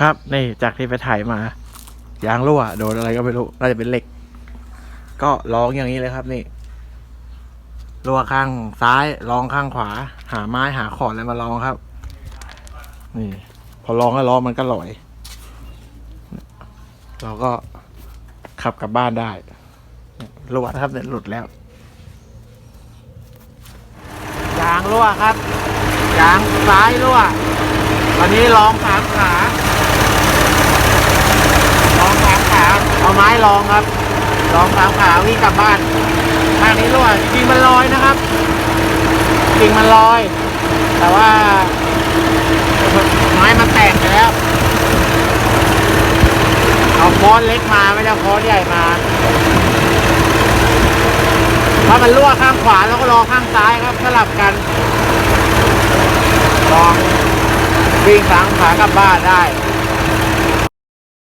ครับนี่จากที่ไปถ่ายมายางรั่วโดนอะไรก็ไม่รู้น่าจะเป็นเหล็ก ก็ลองอย่างนี้เลยครับนี่รั่วข้างซ้ายลองข้างขวา หาไม้หาขอนอะไรมาลองครับ นี่ พอลองแล้วล้อมันก็ลอย เราก็ขับกลับบ้านได้รั่วครับเนี่ยหลุดแล้ว ยางรั่วครับยางซ้ายรั่ววันนี้ลองสามขาลองสามขาเอาไม้ลองครับ ลองสามขาวิ่งกลับบ้านทางนี้รั่วจริงมันลอยนะครับจริงมันลอย แต่ว่าไม้มันแตกไปแล้วเอาค้อนเล็กมาไม่ได้ค้อนใหญ่มา ถ้ามันรั่วข้างขวาแล้วก็รอข้างซ้ายครับสลับกันลองวิ่งสางขากลับบ้านได้